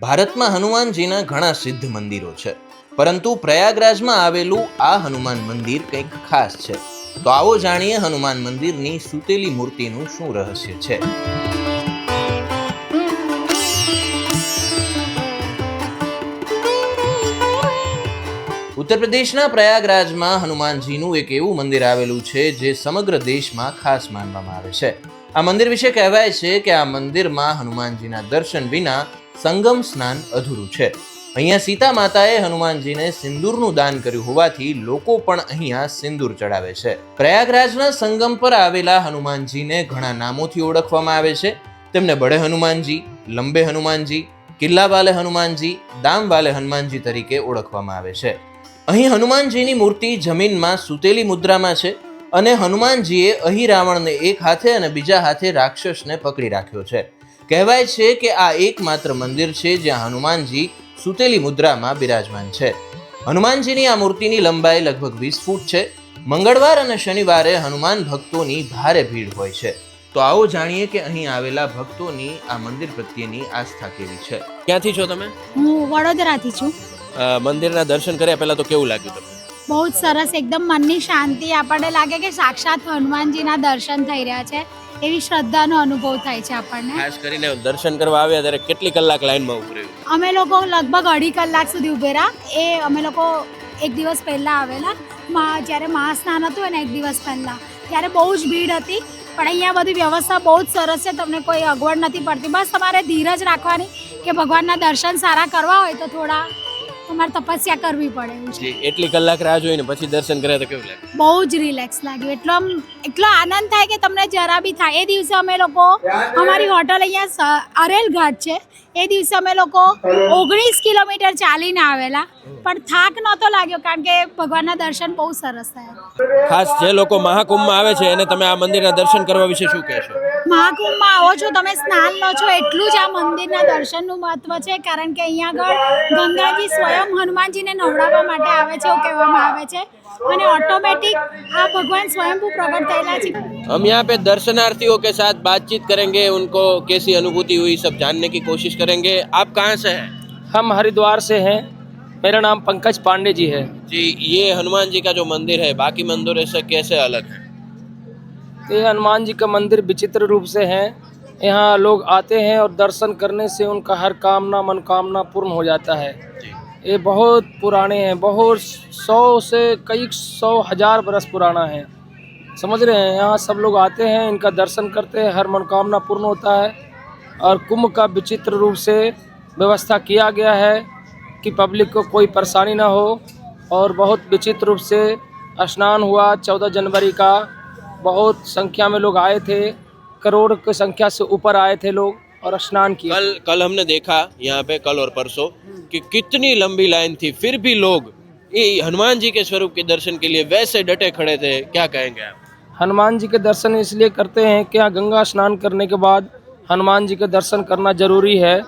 ભારતમાં હનુમાનજીના ઘણા સિદ્ધ મંદિરો છે. પરંતુ પ્રયાગરાજમાં આવેલું આ હનુમાન મંદિર કંઈક ખાસ છે. તો આવો જાણીએ હનુમાન મંદિરની સૂતેલી મૂર્તિનું શું રહસ્ય છે. ઉત્તર પ્રદેશના પ્રયાગરાજમાં હનુમાનજીનું એક એવું મંદિર આવેલું છે, જે સમગ્ર દેશમાં ખાસ માનવામાં આવે છે. આ મંદિર વિશે કહેવાય છે કે આ મંદિરમાં હનુમાનજીના દર્શન વિના સંગમ સ્નાન અધૂરું છે. અહીંયા સીતા માતાએ હનુમાનજીને સિંદૂરનું દાન કર્યું હોવાથી લોકો પણ અહીંયા સિંદૂર ચડાવે છે. પ્રયાગરાજના સંગમ પર આવેલા હનુમાનજીને ઘણા નામોથી ઓળખવામાં આવે છે. તેમને બડે હનુમાનજી, લંબે હનુમાનજી કિલ્લા વાલે હનુમાનજી દામ વાલે હનુમાનજી તરીકે ઓળખવામાં આવે છે. અહીં હનુમાનજીની મૂર્તિ જમીનમાં સૂતેલી મુદ્રામાં છે અને હનુમાનજીએ અહીં રાવણને એક હાથે અને બીજા હાથે રાક્ષસને પકડી રાખ્યો છે. કહેવાય છે કે આ એકમાત્ર મંદિર છે જ્યાં હનુમાનજી સૂતેલી મુદ્રામાં બિરાજમાન છે. હનુમાનજીની આ મૂર્તિની લંબાઈ લગભગ વીસ ફૂટ છે. મંગળવાર અને શનિવારે હનુમાન ભક્તોની ભારે ભીડ હોય છે. તો આવો જાણીએ કે અહીં આવેલા ભક્તોની આ મંદિર પ્રત્યેની આસ્થા કેવી છે. ક્યાંથી છો તમે? હું વડોદરાથી છું. મંદિરના દર્શન કર્યા પહેલા તો કેવું લાગ્યું તમને? બહુ જ સરસ એકદમ મનની શાંતિ. આપણને લાગે કે સાક્ષાત હનુમાનજીના દર્શન થઈ રહ્યા છે. એવી શ્રદ્ધાનો અનુભવ થાય છે આપણને. ખાસ કરીને દર્શન કરવા આવ્યા ત્યારે કેટલી કલાક લાઈનમાં ઉભું રહ્યું અમે લોકો લગભગ અઢી કલાક સુધી ઉભેરા રહ્યા. એ અમે લોકો એક દિવસ પહેલાં આવેલા. મા- જ્યારે મહાસ્નાન હતું ને એક દિવસ પહેલાં. ત્યારે બહુ જ ભીડ હતી. પણ અહીંયા બધી વ્યવસ્થા બહુ જ સરસ છે. તમને કોઈ અગવડ નથી પડતી. બસ તમારે ધીરજ રાખવાની કે ભગવાનના દર્શન સારા કરવા હોય તો થોડા તમારે તપસ્યા કરવી પડે એવું છે. એટલી કલાક રાહ જોઈને પછી દર્શન કર્યા તો કેવું લાગે? બહુ જ રિલેક્સ લાગ્યું. એટલો આમ એટલો આનંદ થાય કે તમને જરા બી થાય. એ દિવસે અમે લોકો અમારી હોટલ અહીંયા અરેલ ઘાટ છે. એ દિવસે અમે લોકો ઓગણીસ કિલોમીટર ચાલીને આવેલા. પણ થાક નહોતો લાગ્યો કારણ કે ભગવાનના દર્શન બહુ સરસ થયા. ખાસ જે લોકો મહાકુંભમાં આવે છે એને તમે આ મંદિરના દર્શન કરવા વિશે શું કહેશો? મહાકુંભમાં આવો છો તમે સ્નાન લો છો એટલું જ આ મંદિરના દર્શનનું મહત્વ છે કારણ કે અહીંયા આગળ ગંગાજી સ્વયં હનુમાનજીને નવડાવવા માટે આવે છે એવું કહેવામાં આવે છે અને ઓટોમેટિક આ ભગવાન સ્વયંભૂ પ્રગટ થયેલા છે हम यहाँ पे दर्शनार्थियों के साथ बातचीत करेंगे उनको कैसी अनुभूति हुई सब जानने की कोशिश करेंगे आप कहाँ से हैं हम हरिद्वार से हैं मेरा नाम पंकज पांडे जी है जी ये हनुमान जी का जो मंदिर है बाकी मंदिरों से कैसे अलग है ये हनुमान जी का मंदिर विचित्र रूप से है। यहाँ लोग आते हैं और दर्शन करने से उनका हर कामना मनोकामना पूर्ण हो जाता है। ये बहुत पुराने हैं बहुत सौ से कई सौ हज़ार बरस पुराना है। समझ रहे हैं? यहाँ सब लोग आते हैं इनका दर्शन करते हैं हर मनोकामना पूर्ण होता है। और कुंभ का विचित्र रूप से व्यवस्था किया गया है कि पब्लिक को कोई परेशानी ना हो। और बहुत विचित्र रूप से स्नान हुआ चौदह जनवरी का। बहुत संख्या में लोग आए थे करोड़ की संख्या से ऊपर आए थे लोग और स्नान किया कल कल हमने देखा यहाँ पे कल और परसों कि कितनी लंबी लाइन थी। फिर भी लोग ये हनुमान जी के स्वरूप के दर्शन के लिए वैसे डटे खड़े थे। क्या कहेंगे आप? हनुमान जी के दर्शन इसलिए करते हैं कि यहाँ गंगा स्नान करने के बाद हनुमान जी के दर्शन करना ज़रूरी है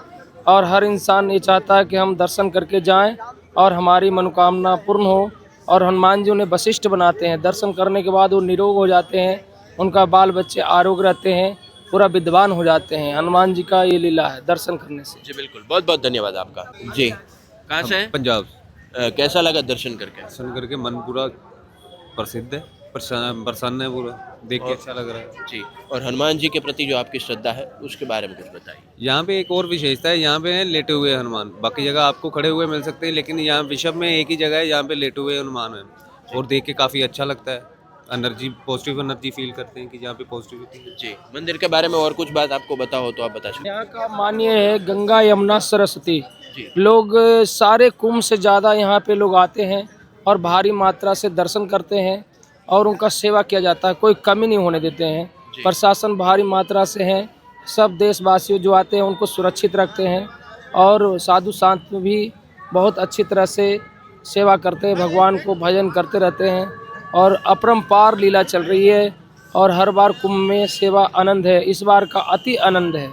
और हर इंसान ये चाहता है कि हम दर्शन करके जाएँ और हमारी मनोकामना पूर्ण हो। और हनुमान जी उन्हें वशिष्ठ बनाते हैं। दर्शन करने के बाद वो निरोग हो जाते हैं। उनका बाल बच्चे आरोग्य रहते हैं पूरा विद्वान हो जाते हैं। हनुमान जी का ये लीला है दर्शन करने से। जी बिल्कुल। बहुत बहुत धन्यवाद आपका। जी। कहाँ से हैं? पंजाब। कैसा लगा दर्शन करके? दर्शन करके मन पूरा प्रसिद्ध है। प्रसन्न है पूरा। देख के अच्छा लग रहा है। जी और हनुमान जी के प्रति जो आपकी श्रद्धा है उसके बारे में कुछ बताइए। यहाँ पे एक और विशेषता है यहाँ पे है लेटे हुए हनुमान। बाकी जगह आपको खड़े हुए मिल सकते हैं लेकिन यहाँ विश्व में एक ही जगह है यहाँ पे लेटे हुए हनुमान है। और देख के काफ़ी अच्छा लगता है। एनर्जी पॉजिटिव एनर्जी फील करते हैं कि यहाँ पे पॉजिटिविटी जी मंदिर के बारे में और कुछ बात आपको बता हो तो आप बता सकते यहाँ का मान्य है गंगा यमुना सरस्वती। लोग सारे कुंभ से ज़्यादा यहाँ पे लोग आते हैं और भारी मात्रा से दर्शन करते हैं। और उनका सेवा किया जाता है। कोई कमी नहीं होने देते हैं। प्रशासन भारी मात्रा से हैं। सब देशवासियों जो आते हैं उनको सुरक्षित रखते हैं और साधु संत भी बहुत अच्छी तरह से सेवा करते हैं। भगवान को भजन करते रहते हैं और अपरंपार लीला चल रही है और हर बार कुंभ में सेवा आनंद है। इस बार का अति आनंद है।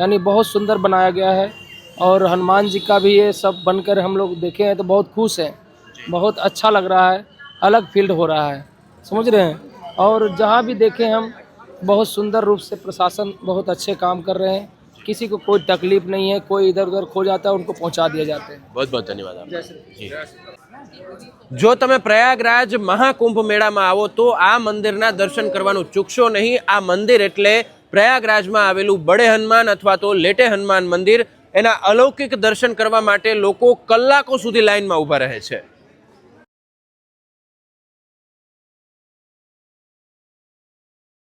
यानी बहुत सुंदर बनाया गया है और हनुमान जी का भी ये सब बनकर हम लोग देखे हैं तो बहुत खुश हैं। बहुत अच्छा लग रहा है। अलग फील्ड हो रहा है समझ रहे हैं और जहाँ भी देखें हम बहुत सुंदर रूप से प्रशासन बहुत अच्छे काम कर रहे हैं किसी को कोई तकलीफ नहीं है कोई इधर उधर खो जाता है उनको पहुंचा दिया जाते हैं बहुत बहुत धन्यवाद आपका જો તમે પ્રયાગરાજ મહાકુંભ મેળામાં આવો તો આ મંદિરના દર્શન કરવાનું ચૂકશો નહીં આ મંદિર એટલે પ્રયાગરાજમાં આવેલું બડે હનુમાન અથવા તો લેટે હનુમાન મંદિર એના અલૌકિક દર્શન કરવા માટે લોકો કલાકો સુધી લાઈનમાં ઊભા રહે છે